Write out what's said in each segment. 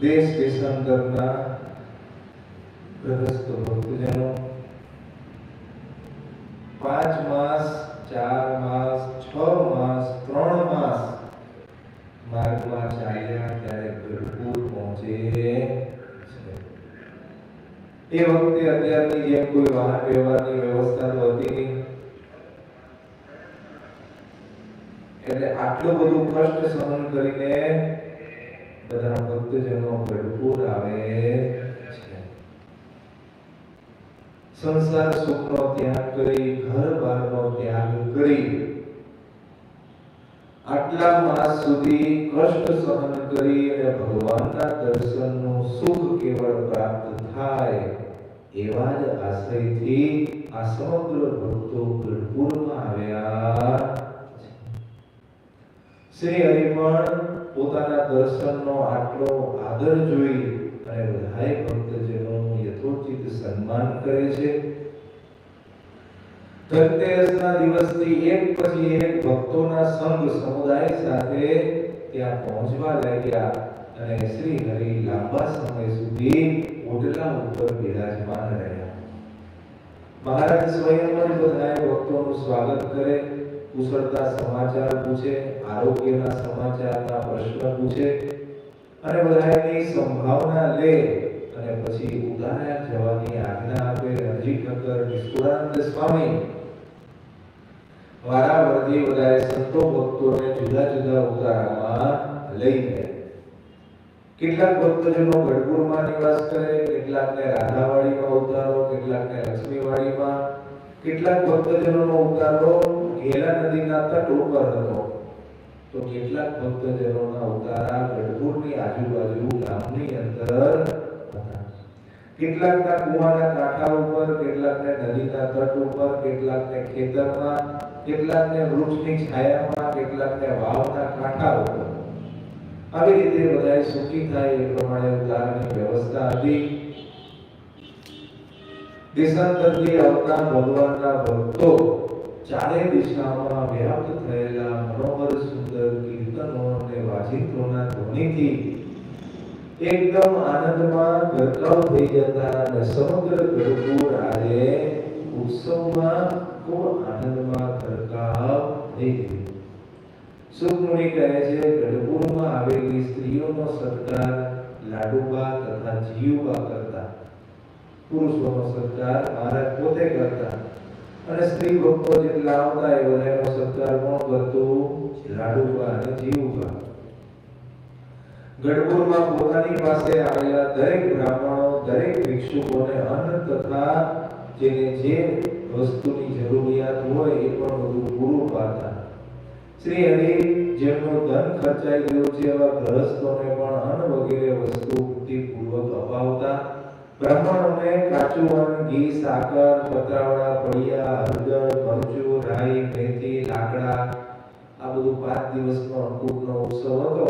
દેશ દેશાંતરના ગ્રહસ્થ ભક્તજનો પાંચ માસ, ચાર માસ, છ માસ, ત્રણ માસ માર્ગમાં ચાલ્યા ત્યારે ગઢપુર પહોંચે એ વખતે અત્યારની જેમ કોઈ વાહન વ્યવહારની વ્યવસ્થા તો હતી નહીં. એટલે આટલું બધું કષ્ટ સહન કરીને બધા ભક્તજનો ગઢપુર આવે છે. સંસાર સુખનો ત્યાગ કરી, ઘર બારનો ત્યાગ કરી. આટલા માસ સુધી કષ્ટ સહન કરી અને ભગવાનના દર્શનનું સુખ કેવળ પ્રાપ્ત થાય એવા જ આશ્રયથી આ સમગ્ર ભક્તો ગઢપુરમાં આવ્યા શ્રી હરિ પણ પોતાના દર્શનનો આટલો આદર જોઈ અને બધાય ભક્તજનોનું યથોચિત સન્માન કરે છે. ધનતેરસના દિવસથી એક પછી એક ભક્તોના સંઘ સમુદાય સાથે ત્યાં પહોંચવા લાગ્યા અને શ્રી હરિ લાંબા સમય સુધી ઓટલા ઉપર બિરાજમાન રહ્યા. મહારાજ સ્વયં જ બધાએ ભક્તોનું સ્વાગત કરે. કુશળતા સમાચાર પૂછે, આરોગ્યના સમાચારના પ્રશ્ન પૂછે અને બધાની સંભાવના લે અને પછી ઉદાહરણ જવાની આજ્ઞા આપે અરજી ઠક્કર, નિષ્કુળાનંદ સ્વામી. વારાવરતી બધાએ સંતો ભક્તોને જુદા જુદા ઉતારામાં લઈને કેટલાક ભક્તજનો ગઢપુરમાં નિવાસ કરે, કેટલાકને રાધાવાડીમાં ઉતારો, કેટલાકને લક્ષ્મીવાડીમાં. કેટલાક ભક્તજનોનો ઉતારો ઘેલા નદીના તટ ઉપર હતો તો કેટલાક ભક્તજનોના ઉતારા ગઢપુરની આજુબાજુ ગામની અંદર હતા કેટલાકના કુવાના કાંઠા ઉપર કેટલાકને નદીના તટ ઉપર કેટલાકને ખેતરમાં કેટલાકને વૃક્ષની છાયામાં કેટલાકને વાવના કાંઠા ઉપર આવી રીતે બધાએ સુખી થાય એ પ્રમાણે ઉતારાની વ્યવસ્થા હતી દેશાંતરથી આવતા ભગવાનના ભક્તો ચારે દિશામાં વ્યાપ્ત થયેલા મનોહર સુંદર કીર્તનો અને વાજિંત્રોના ધ્વનિથી એકદમ આનંદમાં ગરકાવ થઈ જતા અને સમગ્ર ગઢપુર આજે ઉત્સવમાં ખૂબ આનંદમાં ગરકાવ થઈ ગયું સુખમુનિ કહે છે ગઢપુરમાં આવેલી સ્ત્રીઓનો સત્કાર લાડુબા તથા જીયુબા કરતા પુરુષોનો સત્કાર મહારાજ પોતે કરતા અને સ્ત્રી ભક્તો જેટલા આવતા એ બધાનો સત્કાર કોણ કરતું? લાડુબા અને જીવુબા ગઢપુરમાં પોતાની પાસે આવેલા દરેક બ્રાહ્મણો, દરેક ભિક્ષુકોને અન્ન તથા જેને જે વસ્તુની જરૂરિયાત હોય એ પણ બધું પૂરું પાડતા. શ્રી હરિ, જેમનું ધન ખર્ચાઈ ગયું છે એવા ગ્રહસ્થોને પણ અન્ન વગેરે વસ્તુ પૂર્વક અપાવતા બ્રાહ્મણોને કાચું અન્ન ઘી, સાકર, પતરાવડા, પડિયા, હળદર મરચું રાઈ, મેથી, લાકડા આ બધું પાંચ દિવસનો અન્નકૂટનો ઉત્સવ હતો.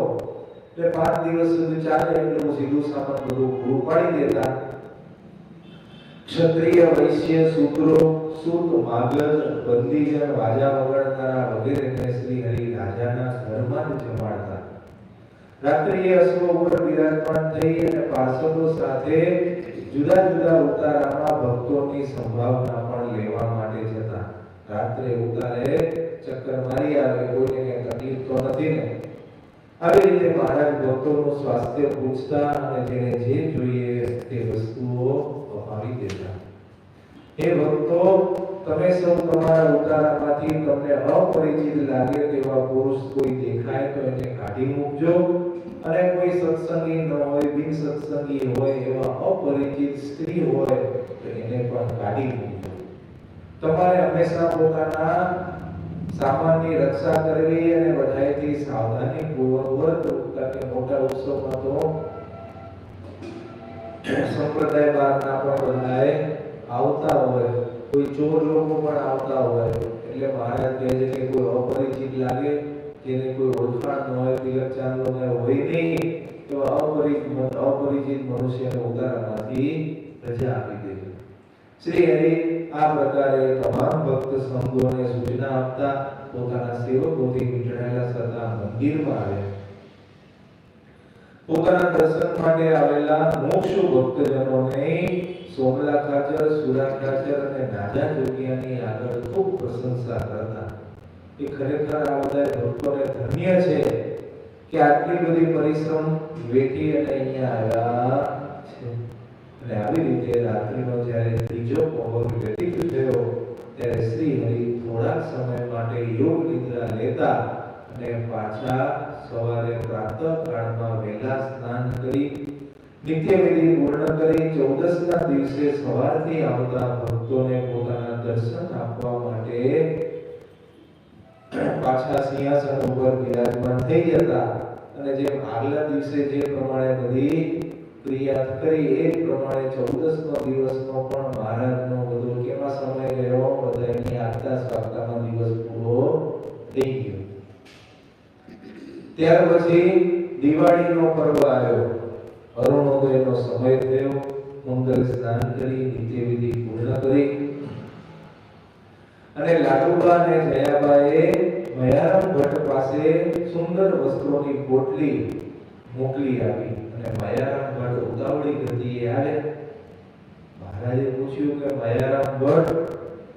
એટલે પાંચ દિવસ સુધી ચાલે એટલે સીધું સામાન બધું પૂરું પાડી દેતા. ક્ષત્રિય, વૈશ્ય સૂત્રો સૂત માગર બંદીજન, વાજા વગાડનારા વગેરેને શ્રી હરિ રાજાના ઘરમાં જ જમાડતા. રાત્રિએ અશ્વ ઉપર બિરાજમાન થઈ અને પાર્ષદો સાથે જુદા જુદા ઉતારામાં ભક્તોની સંભાવના પણ લેવા માટે જતા રાત્રે ઉતારે ચક્કર મારી આવે, કોઈને કઈ તકલીફ તો નથી ને. આવી રીતે મહારાજ ભક્તોનું સ્વાસ્થ્ય પૂછતા અને જેને જે જોઈએ તે વસ્તુઓ અપાવી દેતા. હે ભક્તો, તમે સૌ તમારા ઉતારામાંથી તમને અપરિચિત લાગે તેવા પુરુષ કોઈ દેખાય તો એને કાઢી મૂકજો. અને કોઈ સત્સંગી ન હોય, બિન સત્સંગી હોય એવા અપરિચિત સ્ત્રી હોય, તો એને પણ કાઢી મૂકજો તમારે હંમેશા પોતાના સામાનની રક્ષા કરવી અને બધાયથી સાવધાની પૂર્વક વર્તવું કારણ કે મોટા ઉત્સવમાં તો સંપ્રદાય બહારના પણ બધાએ આવતા હોય, કોઈ ચોર લોકો પણ આવતા હોય, એટલે મહારાજ કહે છે કે કોઈ અપરિચિત લાગે જેને કોઈ ઓળખાણ ન હોય, તિલક ચાંદલો ને હોય નહીં, તો અપરિચિત અપરિચિત મનુષ્યને ઉતારામાંથી રજા આપી દેજો. શ્રી હરિ આ પ્રકારે તમામ ભક્ત સંઘોને સૂચના આપતા પોતાના સેવકોથી વીંટળાયેલા સદા મંદિરમાં આવ્યા પોતાના દર્શન માટે આવેલા મોક્ષ ભક્તજનોને સોમલા ખાચર સુરા ખાચર અને નાજા જોગિયાની આગળ ખૂબ પ્રશંસા કરતા એ ખરેખર આ બધા ભક્તોને ધન્ય છે કે આટલી બધી પરિશ્રમ વેઠી અને અહીંયા આવ્યા છે. અને આવી રીતે રાત્રિનો જ્યારે ત્રીજો પહોર વ્યતીત થયો, ત્યારે શ્રી હરિ થોડાક સમય માટે યોગ નિદ્રા લેતા અને પાછા સવારે પ્રાતઃ કાળમાં વહેલા સ્નાન કરી નિત્યવિધિ પૂર્ણ કરી ચૌદસના દિવસે સવારથી આવતા ભક્તોને પોતાના દર્શન આપવા માટે પાછા સિંહાસન ઉપર બિરાજમાન થઈ જતા અને જેમ આગલા દિવસે જે પ્રમાણે બધી ક્રિયા કરી, એ પ્રમાણે ચૌદસ દિવસનો પણ મહારાજનો બધો કેવા સમય ગયો, બધાની આગતા સ્વાગતાનો દિવસ પૂરો થઈ ગયો. ત્યાર પછી દિવાળીનો પર્વ આવ્યો. અરુણોદયનો સમય થયો. મંગલ સ્નાન કરી નિત્ય વિધિ પૂર્ણ કરી. અને લાડુબા અને જયાબાએ મયારામ ભટ્ટ પાસે સુંદર વસ્ત્રોની પોટલી મોકલી આપી અને મયારામ ભટ્ટ ઉતાવળી ગતિએ આવે મહારાજે પૂછ્યું કે મયારામ ભટ્ટ,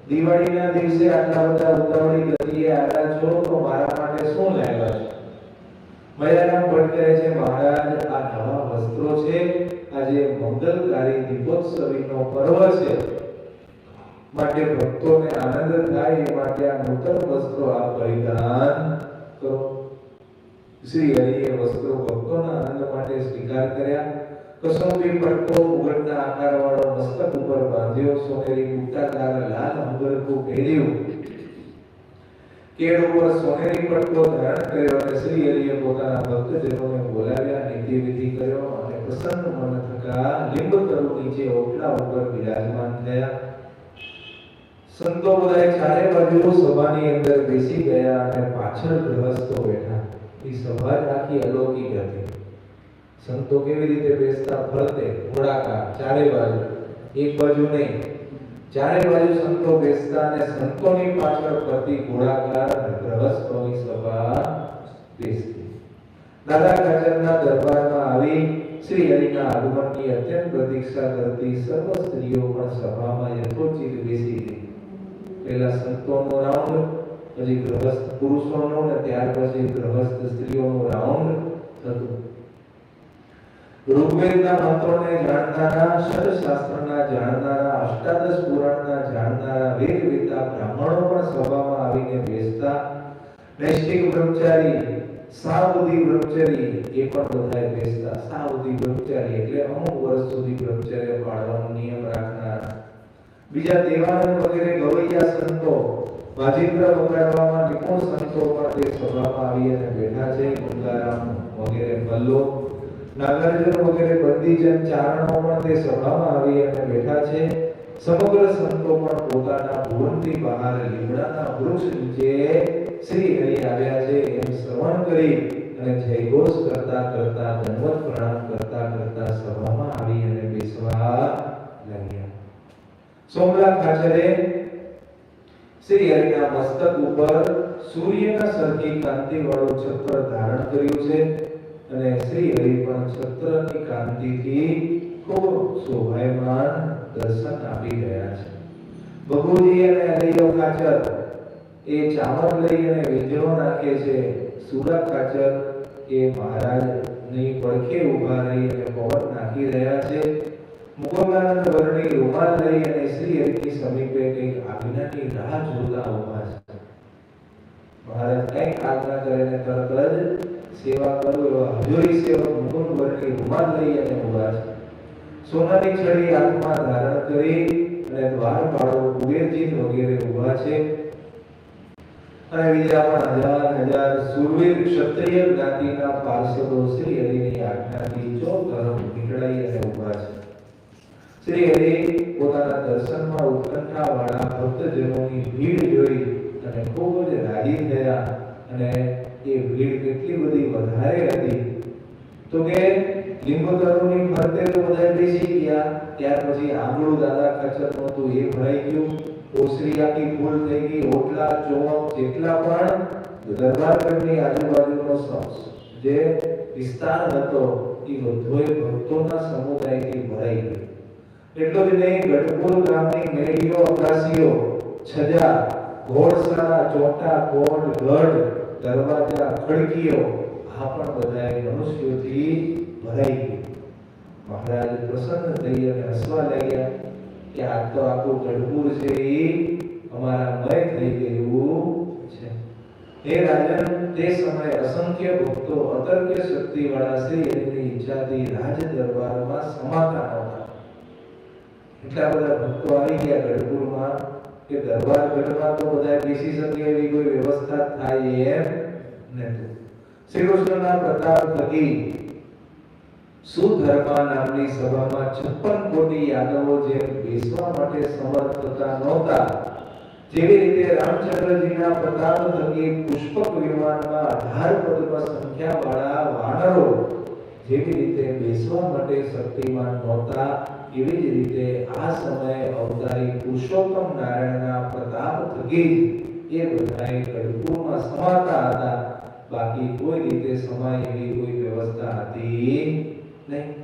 દિવાળીના દિવસે આટલા બધા ઉતાવળી ગતિએ આવ્યા છો, તો મારા માટે શું લાવ્યા છો? મયારામ ભટ્ટ કહે છે, મહારાજ, આ નવા વસ્ત્રો છે. આજે મંગલકારી દીપોત્સવીનો પર્વ છે. માટે ભક્તોને આનંદ થાય એ માટે આ નૂતન વસ્ત્રો આ પરિધાન કરો શ્રી હરિએ વસ્ત્રો ભક્તોના આનંદ માટે સ્વીકાર કર્યા કસોટી પડકો મુગટના આકારવાળો મસ્તક ઉપર બાંધ્યો, સોનેરી બુટ્ટાદાર લાલ અંગરખું પહેર્યું. કેળ ઉપર સોનેરી પટકો ધારણ કર્યો અને શ્રી હરિએ પોતાના ભક્તજનોને બોલાવ્યા નીતિ વિધિ કર્યો અને પ્રસન્ન મન થકા લિંબ તરુ નીચે ઓટલા ઉપર બિરાજમાન થયા. સંતો બધાએ ચારે બાજુ સભાની અંદર બેસી ગયા અને પાછળ ગ્રહસ્થો બેઠા. એ સભા જ આખી અલૌકિક હતી. સંતો કેવી રીતે બેસતા? ફરતે ગોળાકાર ચારે બાજુ. એક બાજુ નહીં. ચારે બાજુ સંતો બેસતા અને સંતોની પાછળ ફરતી ગોળાકાર અને ગ્રહસ્થોની સભા બેસતી. દાદા ખાચરના દરબારમાં આવી શ્રી હરિના આગમનની અત્યંત પ્રતીક્ષા કરતી સર્વ સ્ત્રીઓ પણ સભામાં યથોચિત બેસી ગઈ. પહેલા સંતોનો રાઉન્ડ, પછી ગ્રહસ્થ પુરુષોનો અને ત્યાર પછી ગ્રહસ્થ સ્ત્રીઓનો રાઉન્ડ થતો ઋગ્વેદના મંત્રોને જાણનારા શાસ્ત્રના જાણનારા, અષ્ટાદશ પુરાણના જાણનારા વેદ વેદા બ્રાહ્મણો પણ સભામાં આવીને બેસતા. નૈષ્ઠિક બ્રહ્મચારી, સાવધી બ્રહ્મચારી એ પણ બધાએ બેસતા. સાવધી બ્રહ્મચારી એટલે અમુક વર્ષ સુધી બ્રહ્મચર્ય પાળવાનો નિયમ રાખનારા બીજા દેવાનંદ વગેરે ગવૈયા સંતો વાજિંદ્ર વગાડવામાં નિપુણ સંતો પણ તે સભામાં આવી અને બેઠા છે. ગંગારામ વગેરે મલ્લો, નાગાર્જુન વગેરે બંદીજન ચારણો પણ તે સભામાં આવી અને બેઠા છે. સમગ્ર સંતો પણ પોતાના ભુવનથી બહાર લીમડાના વૃક્ષ નીચે શ્રી હરિ આવ્યા છે. એમ શ્રવણ કરી અને જયઘોષ કરતા કરતા, દંડવત પ્રણામ કરતા કરતા સભામાં આવી અને બેસવા લાગ્યા સોમલા આચાર્ય શ્રી હરિના મસ્તક ઉપર સૂર્યના સરખી કાંતિ વાળો છત્ર ધારણ કર્યું છે અને શ્રી હરિ પણ છત્રની કાંતિથી ખૂબ શોભાયમાન દર્શન આપી રહ્યા છે. ભગુજી અને હરિયો કાચર એ ચાવર લઈ અને વીજળો નાખે છે. સુરત કાચર એ મહારાજની પડખે ઊભા રહી અને પવન નાખી રહ્યા છે. મુકુંદાનંદ વર્ણી રૂમાલ લઈ અને શ્રી હરિની સમીપે કંઈક આજ્ઞાની રાહ જોતા ઊભા છે. મહારાજ કંઈક આજ્ઞા કરીને તરત જ સેવા કરું એવા હજુરી સેવક મુકુંદ વર્ણી રૂમાલ લઈ અને ઊભા છે. સોનાની છડી હાથમાં ધારણ કરી અને દ્વારપાળો કુબેરજી વગેરે ઊભા છે. અને બીજા પણ હજાર હજાર સુરવીર ક્ષત્રિય જ્ઞાતિના પાર્ષદો શ્રી હરિની આજ્ઞાથી ચોક તરફ નીકળાઈ અને ઊભા છે. શ્રી હરિ પોતાના દર્શનમાં ઉત્કંઠા વાળા ભક્તજનોની ભીડ જોઈ અને ખૂબ જ રાજી થયા અને એ ભીડ કેટલી બધી વધારે હતી. તો કે લીંબોતરોની ફરતે તો બધા બેસી ગયા, ત્યાર પછી આંગળું દાદા ખાચર નહોતું, એ ભરાઈ ગયું. ઓસરી આખી ફૂલ થઈ ગઈ ઓટલા ચોક, જેટલા પણ દરબારગઢની આજુબાજુનો જે વિસ્તાર હતો, એ બધોય ભક્તોના સમુદાયથી ભરાઈ ગયો. એટલું જ નહીં, ગઢપુર ગામની મેળીઓ અગાસીઓ છજા ઘોડસાળા ચોટા, કોટ, ગઢ, દરવાજા, ખડકીઓ, આ પણ બધાય મનુષ્યોથી ભરાઈ ગઈ. મહારાજ પ્રસન્ન થઈ અને હસવા લાગ્યા કે આ તો આખું ગઢપુર છે એ અમારા મય થઈ ગયું છે. હે રાજન, તે સમયે અસંખ્ય ભક્તો, અતર્ક્ય શક્તિ વાળા શ્રી હરિની ઈચ્છાથી રાજ દરબારમાં સમાતા નહોતા. એટલા બધા ભક્તો આવી ગયા ગઢપુરમાં કે દરબાર ગઢમાં તો બધા બેસી શકે એવી કોઈ વ્યવસ્થા થાય એમ નહોતું. શ્રી કૃષ્ણના પ્રતાપ થકી સુધર્મા નામની સભામાં છપ્પન કોટી યાદવો જે બેસવા માટે સમર્થ થતા નહોતા. જેવી રીતે રામચંદ્રજીના પ્રતાપ થકી પુષ્પક વિમાનમાં અઢાર પદમાં સંખ્યા વાળા વાનરો જેવી રીતે બેસવા માટે શક્તિમાન નહોતા એવી જ રીતે આ સમયે અવતારી પુરુષોત્તમ નારાયણના પ્રતાપ થકી એ બધાએ ગઢપુરમાં સમાતા હતા. બાકી કોઈ રીતે સમાય એવી કોઈ વ્યવસ્થા હતી નહીં.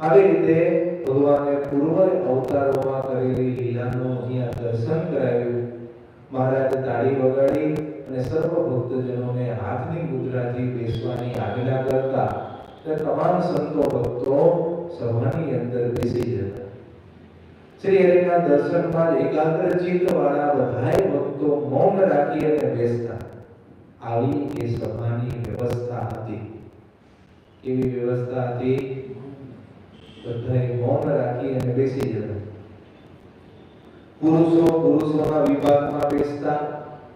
આવી રીતે ભગવાને પૂર્વ અવતારોમાં કરેલી લીલાનું અહીંયા દર્શન કરાવ્યું. મહારાજ તાળી વગાડી અને સર્વ ભક્તજનોને હાથની મુદ્રાથી બેસવાની આજ્ઞા કરતા. તમામ સંતો ભક્તો સભાની અંદર બેસી જતા શ્રી હરિના દર્શનમાં જ એકાગ્ર ચિત્ત વાળા બધાય ભક્તો મૌન રાખી અને બેસતા આવી એ સભાની વ્યવસ્થા હતી કેવી વ્યવસ્થા હતી બધાએ મૌન રાખી અને બેસી જતા પુરુષો પુરુષોના વિભાગમાં બેસતા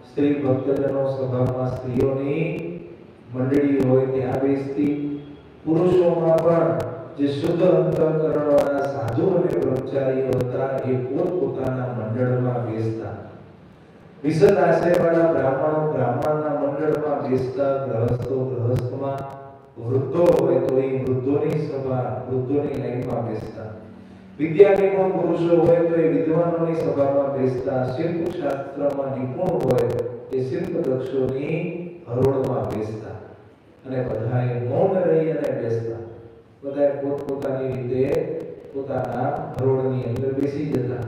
સ્ત્રી ભક્તજનો સભામાં સ્ત્રીઓની મંડળી હોય ત્યાં બેસતી પુરુષોમાં પણ જે શુદ્ધ અંતઃકરણ વાળા સાધુ અને બ્રહ્મચારીઓ હતા, એ પોતપોતાના મંડળમાં બેસતા. વિશદ આશ્રયવાળા બ્રાહ્મણો બ્રાહ્મણના મંડળમાં બેસતા ગ્રહસ્થો ગ્રહસ્થમાં વૃદ્ધો હોય તો એ વૃદ્ધોની સભા, વૃદ્ધોની લાઈનમાં બેસતા. વિદ્યાર્થીઓ પુરુષો હોય તો એ વિદ્વાનોની સભામાં બેસતા. શિલ્પ શાસ્ત્રમાં નિપુણ હોય એ શિલ્પ દક્ષોની હરોળમાં બેસતા. અને બધાએ મૌન રહી અને બેસતા. બધાએ પોતપોતાની રીતે પોતાના હરોળની અંદર બેસી જતા.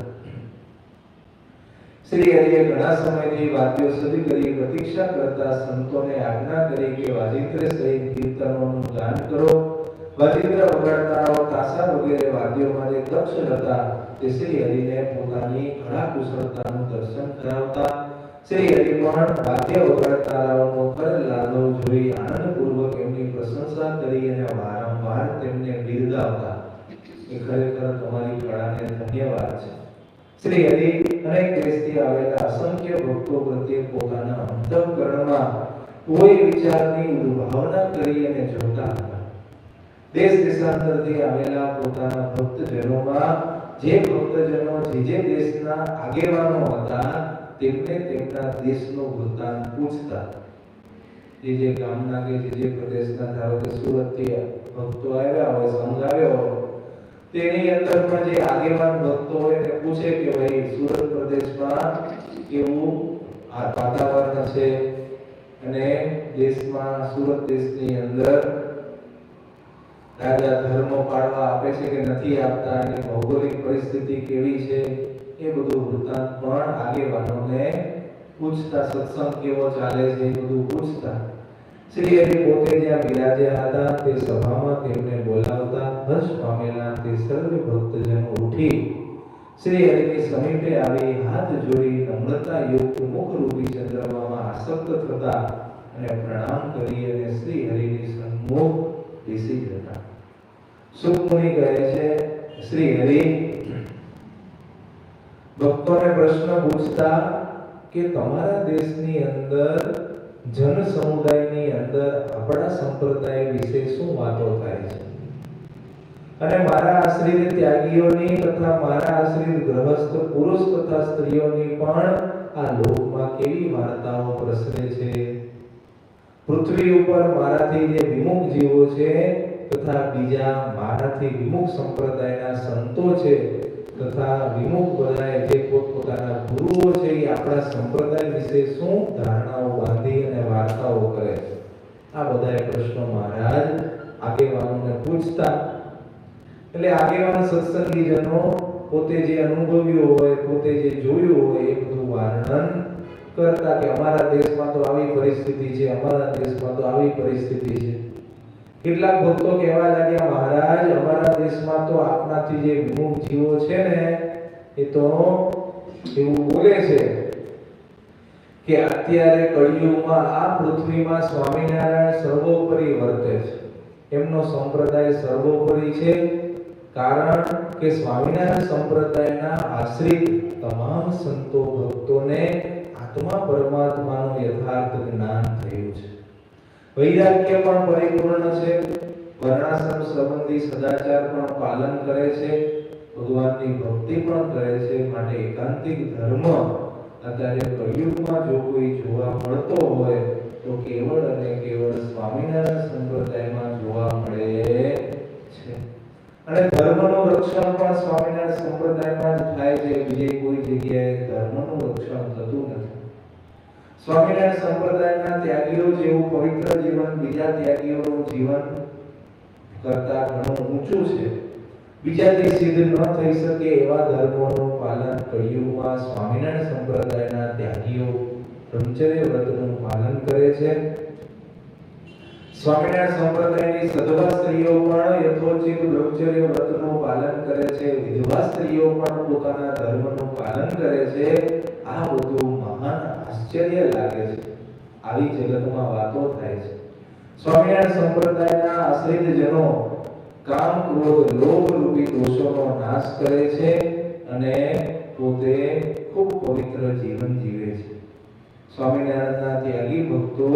શ્રી હરિએ ઘણા સમયથી વાદ્યો સદી કરી, પ્રતીક્ષા કરતા સંતોને આજ્ઞા કરી કે, વાજિંત્ર સહિત કીર્તનોનું ગાન કરો. વાજિંત્ર વગાડનારાઓ તાસા વગેરે વાદ્યોમાં જે દક્ષ હતા. તે શ્રી હરિને પોતાની કળા કુશળતાનું દર્શન કરાવતા. શ્રી હરિ પણ વાદ્ય વગાડનારાઓનો કર લાલો જોઈ આનંદપૂર્વક એમની પ્રશંસા કરી અને વારંવાર તેમને બિરદાવતા એ ખરેખર તમારી કળાને ધન્યવાદ છે. શ્રી હરિ અનેક દેશથી આવેલા અસંખ્ય ભક્તો પ્રત્યે પોતાના અંતઃકરણમાં કોઈ વિચારની ઉદ્ભાવના કરી અને જોતા હતા. દેશ દેશાંતરથી આવેલા પોતાના ભક્તજનોમાં જે ભક્તજનો જે જે દેશના આગેવાનો હતા, તેમને તેમના દેશનો વૃત્તાંત પૂછતા જે જે ગામના કે જે જે પ્રદેશના ધારો કે સુરતથી ભક્તો આવ્યા હોય, સંઘ આવ્યો હોય, તેની અંદર પણ જે આગેવાન ભક્તો હોય એને પૂછે કે ભાઈ, સુરત પ્રદેશમાં કેવું આ વાતાવરણ છે? અને દેશમાં, સુરત દેશની અંદર રાજા ધર્મ પાળવા આપે છે કે નથી આપતા? એની ભૌગોલિક પરિસ્થિતિ કેવી છે? એ બધું વૃત્તાંત પણ આગેવાનોને પૂછતા સત્સંગ કેવો ચાલે છે બધું પૂછતા. શ્રી હરિ પોતે જ્યાં બિરાજ્યા હતા તે સભામાં તેમને બોલાવતા હર્ષ પામેલા તે સર્વ ભક્તજનો ઉઠી. શ્રી હરિની સમીપે આવી હાથ જોડી નમ્રતા યુક્ત મુખ રૂપી ચંદ્રમામાં આસક્ત થતા અને પ્રણામ કરી અને શ્રી હરિની સન્મુખ બેસી જતા. સુખમુનિ કહે છે શ્રી હરિ ભક્તોને પ્રશ્ન પૂછતા કે તમારા દેશની અંદર જન સમુદાયની અંદર આપણા સંપ્રદાય વિશે શું વાતો થાય છે? અને મારા આશ્રિત ત્યાગીઓની તથા મારા આશ્રિત ગ્રહસ્થ પુરુષ તથા સ્ત્રીઓની પણ આ લોકમાં કેવી વાર્તાઓ પ્રસરે છે? પૃથ્વી ઉપર મારાથી જે વિમુખ જીવો છે તથા બીજા મારાથી વિમુખ સંપ્રદાયના સંતો છે તથા વિમુખ બધાએ જે પોતપોતાના ગુરુઓ છે એ આપણા સંપ્રદાય વિશે શું ધારણાઓ બાંધી અને વાર્તાઓ કરે છે? આ બધાએ પ્રશ્નો મહારાજ આગેવાનોને પૂછતા. એટલે આગેવાન સત્સંગીજનો પોતે જે અનુભવ્યું હોય, પોતે જે જોયું હોય એ બધું વર્ણન કરતા કે અમારા દેશમાં તો આવી પરિસ્થિતિ છે, અમારા દેશમાં તો આવી પરિસ્થિતિ છે. કેટલાક ભક્તો કહેવા લાગ્યા, મહારાજ, અમારા દેશમાં તો આપનાથી જે વિમુખ જીવો છે ને, એ તો એવું બોલે છે કે અત્યારે કળિયુગમાં આ પૃથ્વીમાં સ્વામિનારાયણ સર્વોપરી વર્તે છે. એમનો સંપ્રદાય સર્વોપરી છે, કારણ કે સ્વામિનારાયણ સંપ્રદાયના આશ્રિત તમામ સંતો ભક્તોને આત્મા પરમાત્માનું યથાર્થ જ્ઞાન થયું છે. વૈરાગ્ય પણ પરિપૂર્ણ છે. વર્ણાશ્રમ સંબંધી સદાચાર પણ પાલન કરે છે. ભગવાનની ભક્તિ પણ કરે છે. માટે એકાંતિક ધર્મ અત્યારે કળિયુગમાં જો કોઈ જોવા મળતો હોય, તો કેવળ અને કેવળ સ્વામિનારાયણ સંપ્રદાયમાં જોવા મળે છે. અને ધર્મનું રક્ષણ પણ સ્વામિનારાયણ સંપ્રદાયમાં જ થાય છે. બીજે કોઈ જગ્યાએ ધર્મનું રક્ષણ થતું નથી. સ્વામિનારાયણ સંપ્રદાયના ત્યાગીઓ જેવું પવિત્ર જીવન, બીજા ત્યાગીઓનું જીવન કરતા ઘણું ઊંચું છે. બીજાથી સિદ્ધ ન થઈ શકે એવા ધર્મોનું પાલન કળિયુગમાં સ્વામિનારાયણ સંપ્રદાયના ત્યાગીઓ બ્રહ્મચર્ય વ્રતનું પાલન કરે છે. સ્વામિનારાયણ સંપ્રદાયની સધવા સ્ત્રીઓ પણ યથોચિત બ્રહ્મચર્ય વ્રતનું પાલન કરે છે. વિધવા સ્ત્રીઓ પણ પોતાના ધર્મનું પાલન કરે છે. આ બધું મહાન આશ્ચર્ય લાગે છે. આવી જગતમાં વાતો થાય છે. સ્વામિનારાયણ સંપ્રદાયના આશ્રિત જનો કામ, ક્રોધ, લોભ રૂપી દોષોનો નાશ કરે છે અને પોતે ખૂબ પવિત્ર જીવન જીવે છે. સ્વામિનારાયણના ત્યાગી ભક્તો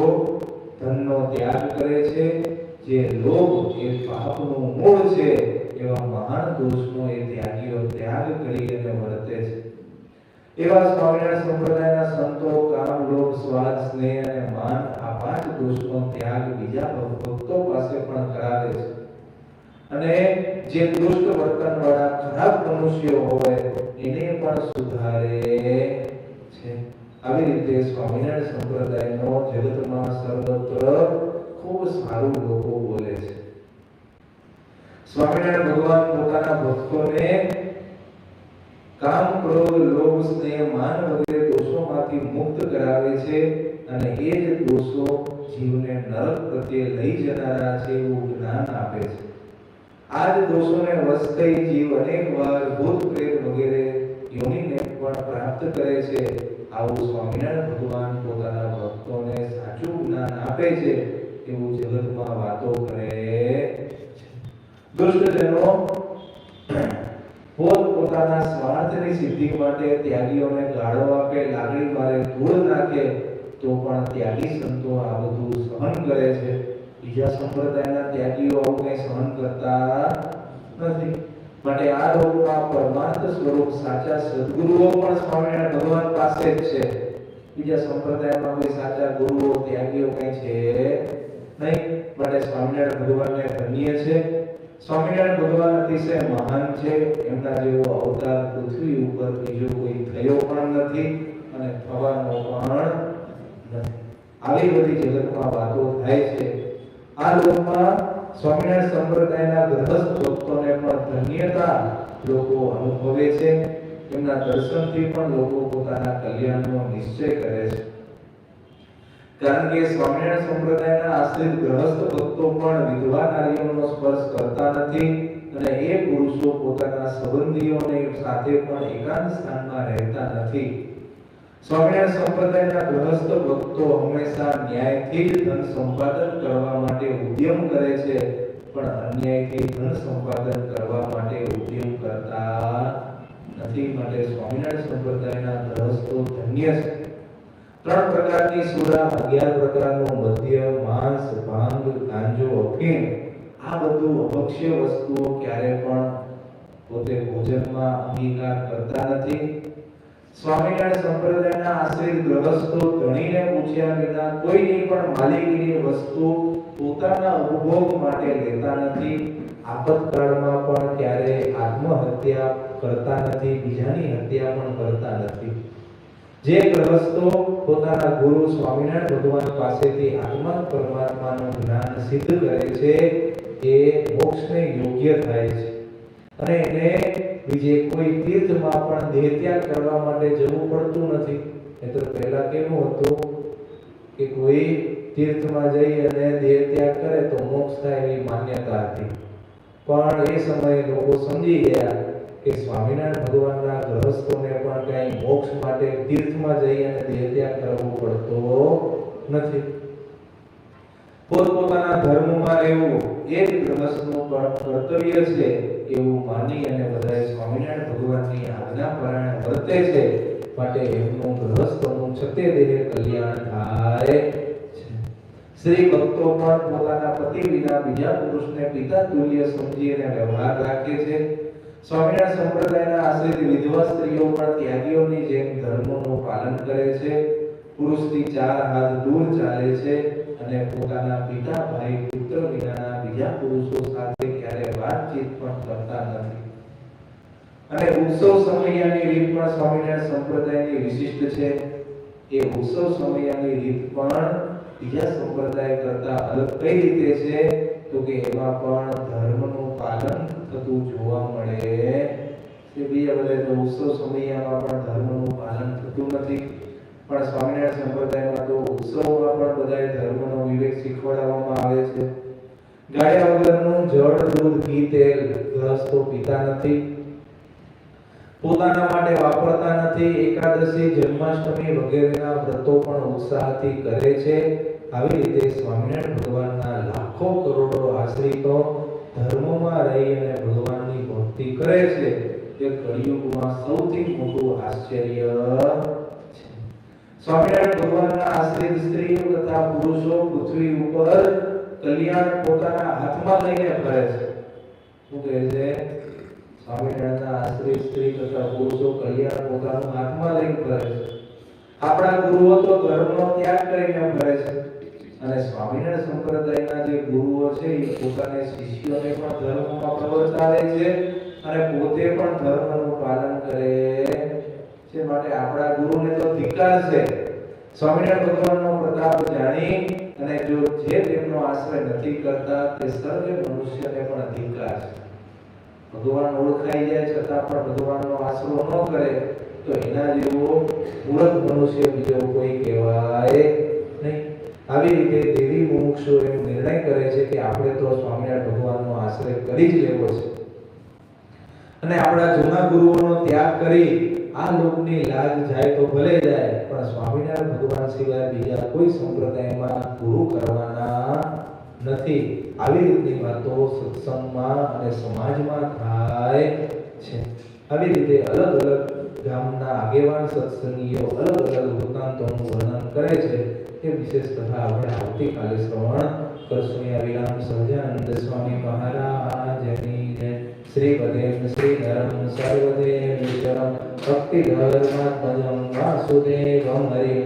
ધનનો ત્યાગ કરે છે. જે લોભ એ પાપનું મૂળ છે એવા મહાન દોષનો એ ત્યાગીઓ ત્યાગ કરી અને વર્તે છે. એવા સ્વામિનારાયણ સંપ્રદાયના સંતો કામ લોભ સ્વાદ, સ્નેહ અને માન આ પાંચ દોષનો ત્યાગ બીજા ભક્તો પાસે પણ કરાવે છે. અને જે દુષ્ટ વર્તન વાળા ખરાબ મનુષ્યો હોય, એને પણ સુધારે છે. આવી રીતે સ્વામિનારાયણ સંપ્રદાયનો જગતમાં સર્વત્ર ખૂબ સારું લોકો બોલે છે. સ્વામિનારાયણ ભગવાન પોતાના ભક્તોને કામ ક્રોધ, લોભ, સ્નેહ, માન વગેરે દોષોમાંથી મુક્ત કરાવે છે અને એ જ દોષો જીવને નરક પ્રત્યે લઈ જનારા છે એવું જ્ઞાન આપે છે. આ જ દોષોને વશ થઈ જીવ અનેક વાર ભૂત પ્રેત વગેરે યોનિને પણ પ્રાપ્ત કરે છે. આવું સ્વામિનારાયણ ભગવાન પોતાના ભક્તોને સાચું જ્ઞાન આપે છે એવું જગતમાં વાતો કરે દુષ્ટજનો પોત પોતાના સ્વાર્થની સિદ્ધિ માટે ત્યાગીઓને ગાળો આપે લાગણી મારે ધૂળ નાખે, તો પણ ત્યાગી સંતો આ બધું સહન કરે છે. બીજા સંપ્રદાયના ત્યાગીઓ આવું કંઈ સહન કરતા નથી. માટે આ લોકમાં પરમાર્થ સ્વરૂપ સાચા સદગુરુઓ પણ સ્વામિનારાયણ ભગવાન પાસે જ છે. બીજા સંપ્રદાયમાં કોઈ સાચા ગુરુઓ, ત્યાગીઓ કઈ છે નહીં. માટે સ્વામિનારાયણ ભગવાનને ધન્ય છે. સ્વામિનારાયણ ભગવાન અતિશય મહાન છે. એમના જેવો અવતાર પૃથ્વી ઉપર બીજો કોઈ થયો પણ નથી અને થવાનો પણ આવી બધી જગતમાં વાતો થાય છે. આ લોકમાં સ્વામિનારાયણ સંપ્રદાયના ગ્રહસ્થ ભક્તોને પણ ધન્યતા લોકો અનુભવે છે. એમના દર્શનથી પણ લોકો પોતાના કલ્યાણનો નિશ્ચય કરે છે. કારણ કે સ્વામિનારાયણ સંપ્રદાયના આશ્રિત ગ્રહસ્થ ભક્તો પણ વિધવા નારીઓનો સ્પર્શ કરતા નથી. અને એ પુરુષો પોતાના સંબંધીઓને સાથે પણ એકાંત સ્થાનમાં રહેતા નથી. સ્વામિનારાયણ સંપ્રદાયના ગ્રહસ્થ ભક્તો હંમેશા ન્યાયથી ધન સંપાદન કરવા માટે ઉદ્યમ કરે છે, પણ અન્યાયથી ધન સંપાદન કરવા માટે ઉદ્યમ કરતા નથી માટે સ્વામિનારાયણ સંપ્રદાયના ગ્રહસ્થો ધન્ય છે. ત્રણ પ્રકારની સુરા, અગિયાર પ્રકારનું બધું અભક્ષ્ય વસ્તુઓ ક્યારે પણ પોતે ભોજનમાં અંગીકાર કરતા નથી. સ્વામિનારાયણ સંપ્રદાયના આશ્રિત ગ્રહસ્થો ધણીને પૂછ્યા વિના કોઈની પણ માલિકીની વસ્તુ પોતાના ઉપભોગ માટે લેતા નથી. આપતકાળમાં પણ ક્યારે આત્મહત્યા કરતા નથી, બીજાની હત્યા પણ કરતા નથી. જે ગ્રહસ્થો પોતાના ગુરુ સ્વામિનારાયણ ભગવાન પાસેથી આત્મા પરમાત્માનું જ્ઞાન સિદ્ધ કરે છે એ મોક્ષને યોગ્ય થાય છે. અને એને બીજે કોઈ તીર્થમાં પણ દેહત્યાગ કરવા માટે જવું પડતું નથી. એ તો પહેલા કેવું હતું કે કોઈ તીર્થમાં જઈ અને દેહત્યાગ કરે તો મોક્ષ થાય એવી માન્યતા હતી. પણ એ સમયે લોકો સમજી ગયા કે સ્વામિનારાયણ ભગવાનના ગ્રહસ્થોને પણ કઈ મોક્ષ માટે તીર્થમાં જઈ અને દેહ ત્યાગ કરવો પડતો નથી. પોતપોતાના ધર્મમાં રહેવું એ પણ કર્તવ્ય છે એવું માની અને બધાએ સ્વામિનારાયણ ભગવાનની આજ્ઞા પરાયણ વર્તે છે. માટે એમનું ગ્રહસ્થનું છતે દેહ કલ્યાણ થાય શ્રી ભક્તો પણ પોતાના પતિ વિના બીજા પુરુષને પિતા તુલ્ય સમજીને વ્યવહાર રાખે છે. સ્વામિનારાયણ સંપ્રદાયના આશ્રિત વિધવા સ્ત્રીઓ પણ ત્યાગીઓની જેમ ધર્મનું પાલન કરે છે. પુરુષથી ચાર હાથ દૂર ચાલે છે અને પોતાના પિતા ભાઈ પુત્ર વિનાના બીજા પુરુષો સાથે ક્યારે વાતચીત પણ કરતા નથી. અને ઉત્સવ સમયની રીત પણ સ્વામિનારાયણ સંપ્રદાયની વિશિષ્ટ છે. એ ઉત્સવ સમયની રીત પણ બીજા સંપ્રદાય કરતા અલગ કઈ રીતે છે? તો કે એમાં પણ ધર્મનું પાલન થતું જોવા મળે. છે બીજા બધા ઉત્સવ સમયમાં પણ ધર્મનું પાલન થતું નથી. પણ સ્વામિનારાયણ સંપ્રદાયમાં તો ઉત્સવમાં પણ બધાએ ધર્મનો વિવેક શીખવાડવામાં આવે છે. ગાળ્યા વગરનું જળ, દૂધ, ઘી, તેલ ગ્રહસ્થો પીતા નથી. પોતાના માટે વાપરતા નથી. એકાદશી, જન્માષ્ટમી વગેરેના વ્રતો પણ ઉત્સાહથી કરે છે. આવી રીતે સ્વામિનારાયણ ભગવાનના લાખો કરોડો આશ્રિતો ધર્મમાં રહી અને ભગવાનની ભક્તિ કરે છે. તે કળિયુગમાં સૌથી મોટું આશ્ચર્ય સ્વામિનારાયણ ભગવાનના આશ્રિત સ્ત્રીઓ તથા પુરુષો પૃથ્વી ઉપર કલ્યાણ પોતાના હાથમાં લઈને ફરે છે. શું કહે છે? સ્વામિનારાયણના આશ્રિત સ્ત્રી તથા પુરુષો કલ્યાણ પોતાનું હાથમાં લઈને ફરે છે. આપણા ગુરુઓ તો ધર્મનો ત્યાગ કરીને ફરે છે. અને સ્વામિનારાયણ સંપ્રદાયના જે ગુરુઓ છે, એ પોતાના શિષ્યોને પણ ધર્મમાં પ્રવર્તાવે છે અને પોતે પણ ધર્મનું પાલન કરે છે માટે આપણા ગુરુને તો ધિક્કાર છે. સ્વામિનારાયણ ભગવાનનો પ્રતાપ જાણી અને જો જે તેમનો આશ્રય નથી કરતા, તે સર્વે મનુષ્યને પણ અધિકાર છે. ભગવાન ઓળખાઈ જાય છતાં પણ ભગવાનનો આશરો ન કરે, તો એના જેવો મૂર્ખ મનુષ્ય બીજો કોઈ કહેવાય નહીં. આવી રીતે દેવી મુમુક્ષો એમ નિર્ણય કરે છે કે આપણે તો સ્વામિનારાયણ ભગવાનનો આશ્રય કરી જ લેવો છે. અને આપણા જૂના ગુરુઓનો ત્યાગ કરી આ લોકની લાજ જાય તો ભલે જાય, પણ સ્વામિનારાયણ ભગવાન સિવાય બીજા કોઈ સંપ્રદાયમાં ગુરુ કરવાના નથી. આવી રીતની વાતો સત્સંગમાં અને સમાજમાં થાય છે. આવી રીતે અલગ અલગ ગામના આગેવાન સત્સંગીઓ અલગ અલગ વૃત્તાંતોનું વર્ણન કરે છે. તે વિશેષ કથા આપણે આવતીકાલે શ્રવણ કરશું. વિરામ સહજાનંદ સ્વામી મહારાજની જય શ્રી પદેવ શ્રી ધરમ સર્વદેવ વિચરમ ભક્તિ વાસુદેવમ હરે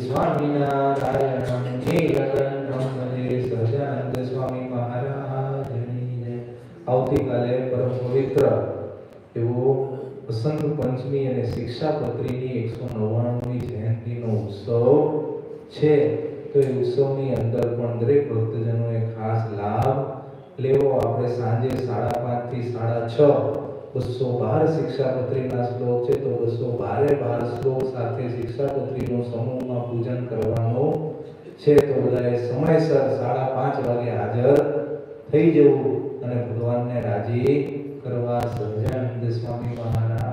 સ્વામી મહારાજની જય આવતીકાલે પરમ પવિત્ર એવો વસંત પંચમી અને શિક્ષાપત્રીની એકસો નવ્વાણુંમી જયંતિનો ઉત્સવ છે. તો એ ઉત્સવની અંદર પણ દરેક ભક્તજનોએ ખાસ લાભ લેવો. આપણે સાંજે સાડા પાંચથી સાડા છ બસો બાર શિક્ષાપત્રીના શ્લોક છે, તો બસો બારે બાર શ્લોક સાથે શિક્ષાપત્રીનો સમૂહમાં પૂજન કરવાનું છે. તો બધાએ સમયસર સાડા પાંચ વાગે હાજર થઈ જવું અને ભગવાનને રાજી કરવા સહજાનંદ સ્વામી મહારાજ